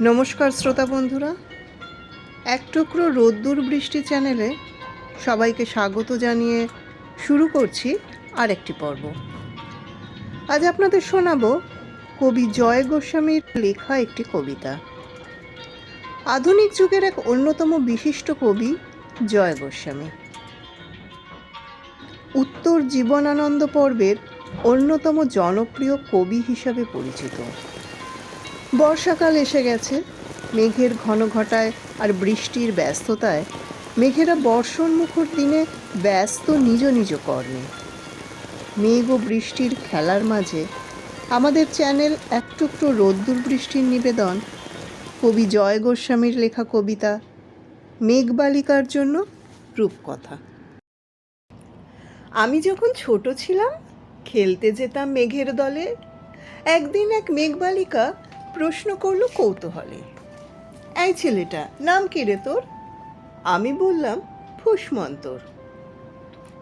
নমস্কার শ্রোতা বন্ধুরা। এক টুকরো রোদ্দুর বৃষ্টি চ্যানেলে সবাইকে স্বাগত জানিয়ে শুরু করছি আরেকটি পর্ব। আজ আপনাদের শোনাবো কবি জয় গোস্বামীর লেখা একটি কবিতা। আধুনিক যুগের এক অন্যতম বিশিষ্ট কবি জয় গোস্বামী। উত্তর জীবনানন্দ পর্বের অন্যতম জনপ্রিয় কবি হিসাবে পরিচিত। বর্ষাকাল এসে গেছে। মেঘের ঘন ঘটায় আর বৃষ্টির ব্যস্ততায় মেঘেরা বর্ষণ মুখর দিনে ব্যস্ত নিজ নিজ কর্মে। মেঘ ও বৃষ্টির খেলার মাঝে আমাদের চ্যানেল এক টুকরো রোদ্দুর বৃষ্টির নিবেদন, কবি জয় গোস্বামীর লেখা কবিতা, মেঘবালিকার জন্য রূপকথা। আমি যখন ছোট ছিলাম, খেলতে যেতাম মেঘের দলে। একদিন এক মেঘবালিকা প্রশ্ন করল কৌতূহলে। এই ছেলেটা, নাম কি রে তোর? আমি বললাম ফুসমন্তর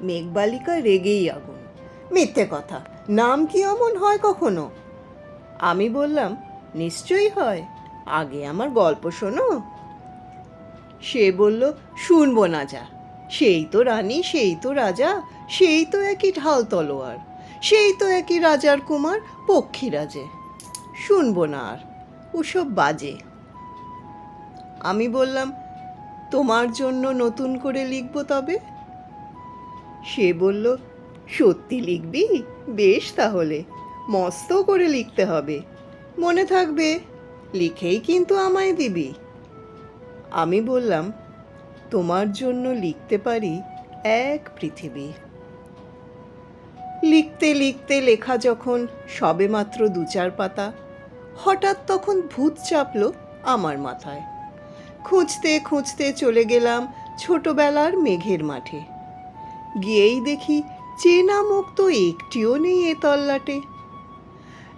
মেঘবালিকা রেগেই আগুন। মিথ্যে কথা, নাম কি অমন হয় কখনো? আমি বললাম, নিশ্চয়ই হয়, আগে আমার গল্প শোনো। সে বলল, শুনব না যা, সেই তো রানী, সেই তো রাজা, সেই তো একই ঢাল তলোয়ার, সেই তো একই রাজার কুমার, পক্ষীরাজে। শুনব না আর। ওসব বাজে। আমি বললাম, তোমার জন্য নতুন করে লিখব তবে? সে বলল, সত্যি লিখবি? বেশ তাহলে। মস্ত করে লিখতে হবে। মনে থাকবে, লিখেই কিন্তু আমায় দিবি। আমি বললাম, তোমার জন্য লিখতে পারি এক পৃথিবী। লিখতে লিখতে লেখা যখন সবেমাত্র দু চার পাতা হঠাৎ তখন ভূত চাপলো আমার মাথায়। খুঁজতে খুঁজতে চলে গেলাম ছোটবেলার মেঘের মাঠে। গিয়েই দেখি চেনা মুখ তো একটিও নেই এ তল্লাটে।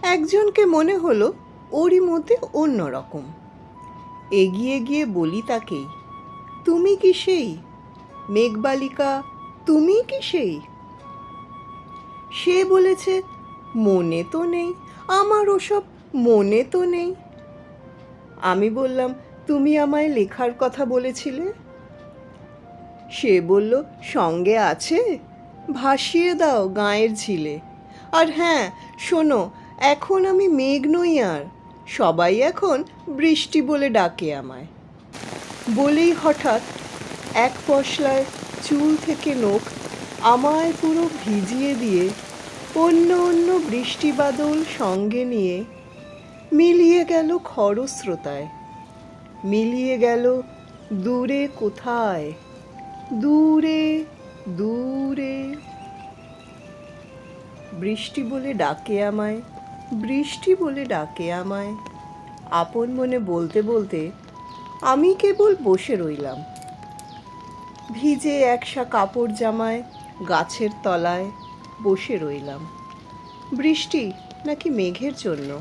একজনকে মনে হলো ওরই মধ্যে অন্য রকম। এগিয়ে গিয়ে বলি তাকেই, তুমি কি সেই? মেঘবালিকা, তুমি কি সেই? সে বলেছে, মনে তো নেই, আমার ওসব মনে তো নেই। আমি বললাম, তুমি আমায় লেখার কথা বলেছিলে? সে বলল, সঙ্গে আছে। ভাসিয়ে দাও গাঁয়ের ঝিলে। আর হ্যাঁ শোনো, এখন আমি মেঘ নই আর। সবাই এখন বৃষ্টি বলে ডাকে আমায়। বলেই হঠাৎ এক পশলায় চুল থেকে নখ আমায় পুরো ভিজিয়ে দিয়ে অন্য অন্য বৃষ্টি বাদল সঙ্গে নিয়ে মিলিয়ে গেল খরস্রোতায়। মিলিয়ে গেল দূরে কোথায়? দূরে দূরে। বৃষ্টি বলে ডাকে আমায়, বৃষ্টি বলে ডাকে আমায়। আপন মনে বলতে বলতে আমি কেবল বসে রইলাম। ভিজে একসা কাপড় জামায় গাছের তলায় বসে রইলাম। বৃষ্টি নাকি মেঘের জন্য?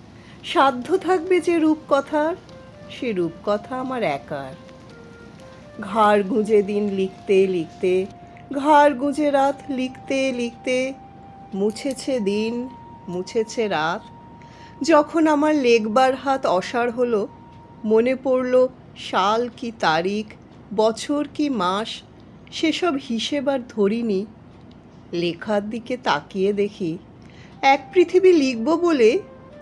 সাধ্য থাকবে যে রূপকথার, সে রূপকথা আমার একার। ঘাড় গুঁজে দিন লিখতে লিখতে, ঘাড় গুঁজে রাত লিখতে লিখতে, মুছেছে দিন, মুছেছে রাত। যখন আমার লেখবার হাত অসাড় হলো, মনে পড়ল সাল কি তারিখ, বছর কি মাস, সেসব হিসেব আর ধরিনি। লেখার দিকে তাকিয়ে দেখি, এক পৃথিবী লিখব বলে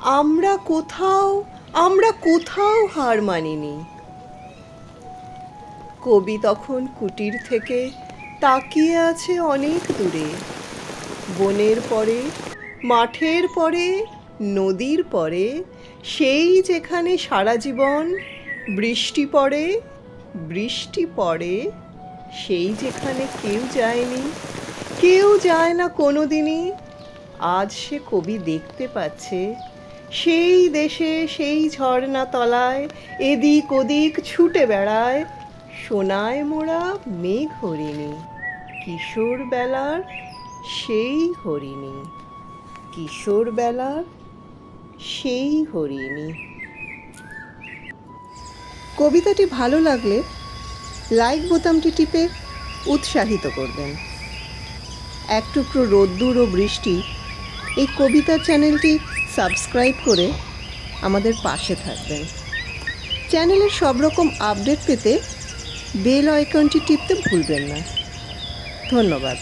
আমরা কোথাও আমরা কোথাও হার মানিনি। কবি তখন কুটির থেকে তাকিয়ে আছে অনেক দূরে। বনের পরে, মাঠের পরে, নদীর পরে, সেই যেখানে সারা জীবন বৃষ্টি পড়ে বৃষ্টি পড়ে, সেই যেখানে কেউ যায়নি, কেউ যায় না কোনো দিনই আজ সে কবি দেখতে পাচ্ছে সেই দেশে সেই ঝর্ণা তলায় এদিক ওদিক ছুটে বেড়ায় সোনায় মোড়া মেঘ হরিণী কিশোর বেলার সেই হরিণী, কিশোর বেলার সেই হরিণী। কবিতাটি ভালো লাগলে লাইক বোতামটি টিপে উৎসাহিত করবেন। এক টুকরো রোদ্দুর ও বৃষ্টি এই কবিতার চ্যানেলটি সাবস্ক্রাইব করে আমাদের পাশে থাকবেন। চ্যানেলের সব রকম আপডেট পেতে বেল আইকনটি টিপতে ভুলবেন না। ধন্যবাদ।